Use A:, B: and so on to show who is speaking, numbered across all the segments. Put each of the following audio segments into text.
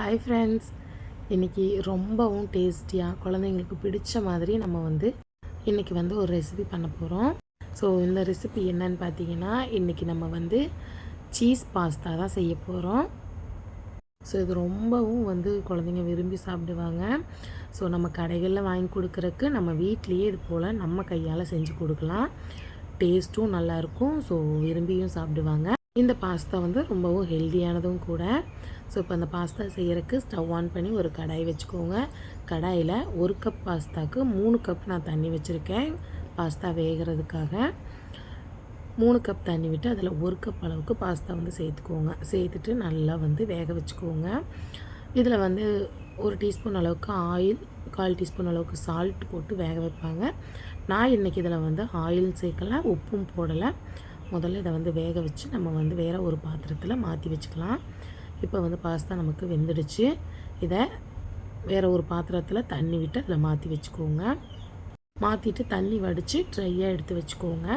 A: Hi friends இன்றைக்கி ரொம்பவும் டேஸ்டியாக குழந்தைங்களுக்கு பிடிச்ச மாதிரி நம்ம வந்து இன்றைக்கி வந்து ஒரு ரெசிபி பண்ண போகிறோம் ஸோ இந்த ரெசிபி என்னன்னு பார்த்தீங்கன்னா இன்றைக்கி நம்ம வந்து சீஸ் பாஸ்தா தான் செய்ய போகிறோம் ஸோ இது ரொம்பவும் வந்து குழந்தைங்க விரும்பி சாப்பிடுவாங்க. ஸோ நம்ம கடைகளில் வாங்கி கொடுக்குறக்கு நம்ம வீட்லேயே இது போல் நம்ம கையால் செஞ்சு கொடுக்கலாம். டேஸ்ட்டும் நல்லாயிருக்கும் ஸோ விரும்பியும் சாப்பிடுவாங்க. இந்த பாஸ்தா வந்து ரொம்பவும் ஹெல்த்தியானதும் கூட. ஸோ இப்போ அந்த பாஸ்தா செய்யறதுக்கு ஸ்டவ் ஆன் பண்ணி ஒரு கடாய் வச்சுக்கோங்க. கடாயில் ஒரு கப் பாஸ்தாவுக்கு மூணு கப் நான் தண்ணி வச்சுருக்கேன் பாஸ்தா வேகிறதுக்காக. மூணு கப் தண்ணி விட்டு அதில் ஒரு கப் அளவுக்கு பாஸ்தா வந்து சேர்த்துக்கோங்க. சேர்த்துட்டு நல்லா வந்து வேக வச்சுக்கோங்க. இதில் வந்து ஒரு டீஸ்பூன் அளவுக்கு ஆயில் கால் டீஸ்பூன் அளவுக்கு சால்ட் போட்டு வேக வைப்பாங்க. நான் இன்றைக்கி இதில் வந்து ஆயில் சேர்க்கலை உப்பும் போடலை. முதல்ல இதை வந்து வேக வச்சு நம்ம வந்து வேறு ஒரு பாத்திரத்தில் மாற்றி வச்சுக்கலாம். இப்போ வந்து பாஸ்தா நமக்கு வெந்துடுச்சு. இதை வேறு ஒரு பாத்திரத்தில் தண்ணி விட்டு அதில் மாற்றி வச்சுக்கோங்க. மாற்றிட்டு தண்ணி வடித்து ட்ரையாக எடுத்து வச்சுக்கோங்க.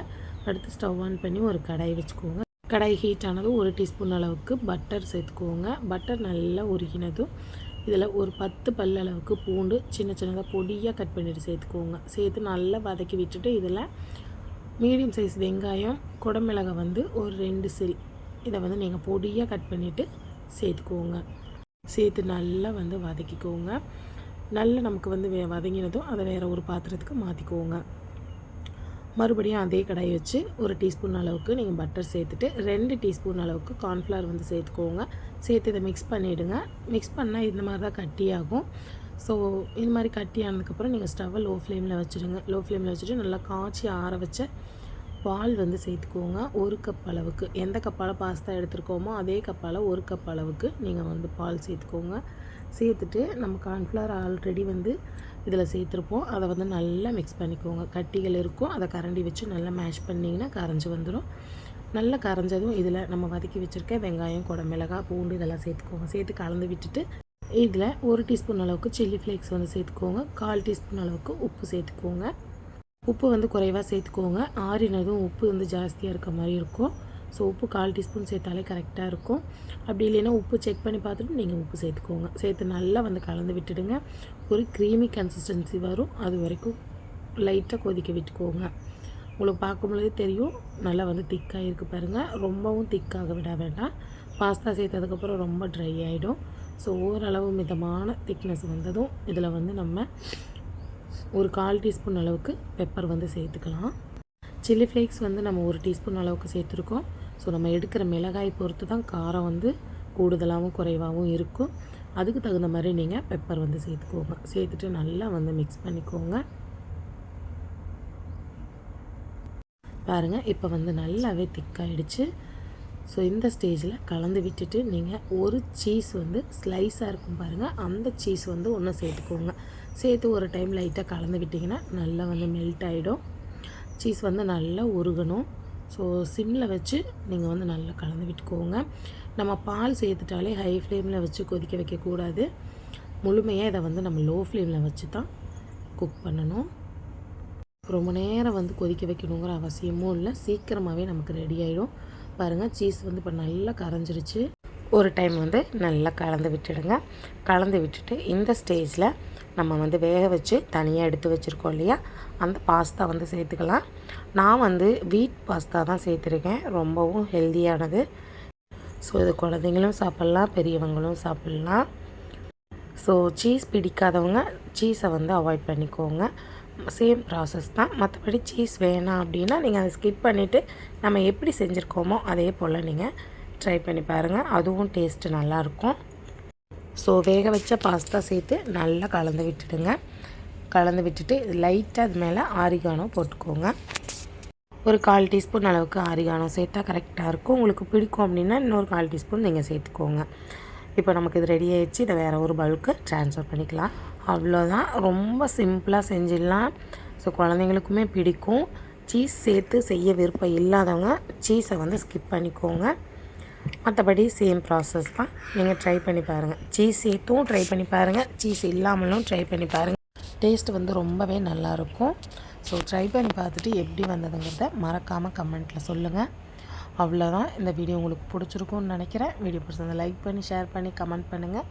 A: அடுத்து ஸ்டவ் ஆன் பண்ணி ஒரு கடாய் வச்சுக்கோங்க. கடாய் ஹீட் ஆனதும் ஒரு டீஸ்பூன் அளவுக்கு பட்டர் சேர்த்துக்கோங்க. பட்டர் நல்லா உருகினதும் இதில் ஒரு பத்து பல் அளவுக்கு பூண்டு சின்ன சின்னதாக பொடியாக கட் பண்ணிவிட்டு சேர்த்துக்கோங்க. சேர்த்து நல்லா வதக்கி விட்டுட்டு இதில் மீடியம் சைஸ் வெங்காயம் குடமிளகாய் வந்து ஒரு ரெண்டு சில். இதை வந்து நீங்கள் பொடியாக கட் பண்ணிவிட்டு சேர்த்துக்கோங்க. சேர்த்து நல்லா வந்து வதக்கிக்கோங்க. நல்லா நமக்கு வந்து வே வதங்கினதும் அதை வேறு ஒரு பாத்திரத்துக்கு மாற்றிக்கோங்க மறுபடியும் அதே கடாயை வச்சு ஒரு டீஸ்பூன் அளவுக்கு நீங்கள் பட்டர் சேர்த்துட்டு ரெண்டு டீஸ்பூன் அளவுக்கு கார்ன்ஃப்ளவர் வந்து சேர்த்துக்கோங்க. சேர்த்து இதை மிக்ஸ் பண்ணிவிடுங்க மிக்ஸ் பண்ணால் இந்த மாதிரி தான் கட்டியாகும். ஸோ இது மாதிரி கட்டி ஆனதுக்கப்புறம் நீங்கள் ஸ்டவ்வை லோ ஃப்ளேமில் வச்சுருங்க லோ ஃப்ளேமில் வச்சுட்டு நல்லா காய்ச்சி ஆற வச்ச பால் வந்து சேர்த்துக்கோங்க. ஒரு கப் அளவுக்கு. எந்த கப்பால் பாஸ்தா எடுத்துருக்கோமோ அதே கப்பால் ஒரு கப் அளவுக்கு நீங்கள் வந்து பால் சேர்த்துக்கோங்க. சேர்த்துட்டு நம்ம கார்ன்ஃப்ளவர் ஆல்ரெடி வந்து இதில் சேர்த்துருப்போம். அதை வந்து நல்லா மிக்ஸ் பண்ணிக்கோங்க. கட்டிகள் இருக்கும். அதை கரண்டி வச்சு நல்லா மேஷ் பண்ணிங்கன்னா கரைஞ்சி வந்துடும் நல்லா கரைஞ்சதும் இதில் நம்ம வதக்கி வச்சுருக்க வெங்காயம் குடமிளகா பூண்டு இதெல்லாம் சேர்த்துக்கோங்க. சேர்த்து கலந்து விட்டுட்டு இதில் ஒரு டீஸ்பூன் அளவுக்கு சில்லி ஃப்ளேக்ஸ் வந்து சேர்த்துக்கோங்க. கால் டீஸ்பூன் அளவுக்கு உப்பு சேர்த்துக்கோங்க. உப்பு வந்து குறைவாக சேர்த்துக்கோங்க. ஆறினதும் உப்பு வந்து ஜாஸ்தியாக இருக்க மாதிரி இருக்கும். ஸோ உப்பு கால் டீஸ்பூன் சேர்த்தாலே கரெக்டாக இருக்கும். அப்படி இல்லைன்னா உப்பு செக் பண்ணி பார்த்துட்டு நீங்கள் உப்பு சேர்த்துக்கோங்க. சேர்த்து நல்லா வந்து கலந்து விட்டுடுங்க. ஒரு க்ரீமி கன்சிஸ்டன்சி வரும். அது வரைக்கும் லைட்டாக கொதிக்க விட்டுக்கோங்க. உங்களுக்கு பார்க்கும்பொழுதே தெரியும். நல்லா வந்து திக்காக இருக்குது பாருங்கள் ரொம்பவும் திக்காக விட வேண்டாம். பாஸ்தா சேர்த்ததுக்கப்புறம் ரொம்ப ட்ரை ஆகிடும் ஸோ ஓரளவு மிதமான திக்னஸ் வந்ததும் இதில் வந்து நம்ம ஒரு கால் டீஸ்பூன் அளவுக்கு பெப்பர் வந்து சேர்த்துக்கலாம். சில்லி ஃப்ளேக்ஸ் வந்து நம்ம ஒரு டீஸ்பூன் அளவுக்கு சேர்த்துருக்கோம். ஸோ நம்ம எடுக்கிற மிளகாய் பொறுத்து தான் காரம் வந்து கூடுதலாகவும் குறைவாகவும் இருக்கும். அதுக்கு தகுந்த மாதிரி நீங்கள் பெப்பர் வந்து சேர்த்துக்கோங்க. சேர்த்துட்டு நல்லா வந்து மிக்ஸ் பண்ணிக்கோங்க. பாருங்கள் இப்போ வந்து நல்லாவே திக்காயிடுச்சு ஸோ இந்த ஸ்டேஜில் கலந்து விட்டுட்டு நீங்கள் ஒரு சீஸ் வந்து ஸ்லைஸாக இருக்கும் பாருங்கள் அந்த சீஸ் வந்து ஒன்று சேர்த்துக்கோங்க. சேர்த்து ஒரு டைம் லைட்டாக கலந்து விட்டிங்கன்னா நல்லா வந்து மெல்ட் ஆகிடும் சீஸ் வந்து நல்லா உருகணும். ஸோ சிம்மில் வச்சு நீங்கள் வந்து நல்லா கலந்து விட்டுக்கோங்க. நம்ம பால் சேர்த்துட்டாலே ஹை ஃப்ளேமில் வச்சு கொதிக்க வைக்கக்கூடாது முழுமையாக இதை வந்து நம்ம லோ ஃப்ளேமில் வச்சு தான் குக் பண்ணணும். ரொம்ப நேரம் வந்து கொதிக்க வைக்கணுங்கிற அவசியமும் இல்லை. சீக்கிரமாகவே நமக்கு ரெடி ஆகிடும் பாருங்கள் சீஸ் வந்து இப்போ நல்லா கரைஞ்சிருச்சு. ஒரு டைம் வந்து நல்லா கலந்து விட்டுடுங்க. கலந்து விட்டுட்டு இந்த ஸ்டேஜில் நம்ம வந்து வேக வச்சு தனியாக எடுத்து வச்சுருக்கோம் இல்லையா? அந்த பாஸ்தா வந்து சேர்த்துக்கலாம். நான் வந்து வீட் பாஸ்தா தான் சேர்த்துருக்கேன். ரொம்பவும் ஹெல்த்தியானது ஸோ இது குழந்தைங்களும் சாப்பிட்லாம் பெரியவங்களும் சாப்பிட்லாம். ஸோ சீஸ் பிடிக்காதவங்க சீஸை வந்து அவாய்ட் பண்ணிக்கோங்க. சேம் ப்ராசஸ் தான். மற்றபடி சீஸ் வேணாம் அப்படின்னா நீங்கள் அதை ஸ்கிப் பண்ணிவிட்டு நம்ம எப்படி செஞ்சுருக்கோமோ அதே போல் நீங்கள் ட்ரை பண்ணி பாருங்கள் அதுவும் டேஸ்ட்டு நல்லாயிருக்கும். ஸோ வேக வச்ச பாஸ்தா சேர்த்து நல்லா கலந்து விட்டுடுங்க. கலந்து விட்டுட்டு லைட்டாக அது மேலே ஆரிகானோ போட்டுக்கோங்க. ஒரு கால் டீஸ்பூன் அளவுக்கு ஆரிகானோ சேர்த்தா கரெக்டாக இருக்கும். உங்களுக்கு பிடிக்கும் அப்படின்னா இன்னொரு கால் டீஸ்பூன் நீங்கள் சேர்த்துக்கோங்க. இப்போ நமக்கு இது ரெடி ஆகிடுச்சு இதை வேறு ஒரு பல்க்கு ட்ரான்ஸ்ஃபர் பண்ணிக்கலாம். அவ்வளோதான். ரொம்ப சிம்பிளாக செஞ்சிடலாம். ஸோ குழந்தைங்களுக்குமே பிடிக்கும். சீஸ் சேர்த்து செய்ய விருப்பம் இல்லாதவங்க சீஸை வந்து ஸ்கிப் பண்ணிக்கோங்க. மற்றபடி சேம் ப்ராசஸ் தான். நீங்கள் ட்ரை பண்ணி பாருங்கள் சீஸ் சேர்த்தும் ட்ரை பண்ணி பாருங்கள் சீஸ் இல்லாமலும் ட்ரை பண்ணி பாருங்கள் டேஸ்ட் வந்து ரொம்பவே நல்லாயிருக்கும் ஸோ ட்ரை பண்ணி பார்த்துட்டு எப்படி வந்ததுங்கிறத மறக்காமல் கமெண்ட்டில் சொல்லுங்கள் அவ்வளோதான். இந்த வீடியோ உங்களுக்கு பிடிச்சிருக்கும்னு நினைக்கிறேன். வீடியோ பிடிச்சிருந்தா லைக் பண்ணி ஷேர் பண்ணி கமெண்ட் பண்ணுங்கள்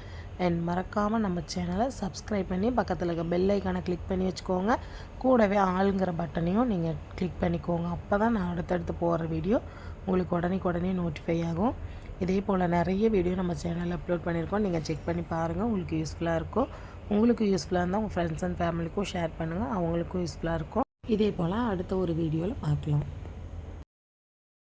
A: அண்ட் மறக்காமல் நம்ம சேனலை சப்ஸ்கிரைப் பண்ணி பக்கத்தில் இருக்க பெல் ஐக்கானை கிளிக் பண்ணி வச்சுக்கோங்க. கூடவே ஆளுங்கிற பட்டனையும் நீங்கள் கிளிக் பண்ணிக்கோங்க. அப்போ தான் நான் அடுத்தடுத்து போகிற வீடியோ உங்களுக்கு உடனே உடனே நோட்டிஃபை ஆகும். இதே போல் நிறைய வீடியோ நம்ம சேனலில் அப்லோட் பண்ணியிருக்கோம். நீங்கள் செக் பண்ணி பாருங்கள் உங்களுக்கு யூஸ்ஃபுல்லாக இருக்கும். உங்களுக்கு யூஸ்ஃபுல்லாக இருந்தால் உங்கள் ஃப்ரெண்ட்ஸ் அண்ட் ஃபேமிலிக்கும் ஷேர் பண்ணுங்கள் அவங்களுக்கும் யூஸ்ஃபுல்லாக இருக்கும். இதே போல் அடுத்த ஒரு வீடியோவில் பார்க்கலாம்.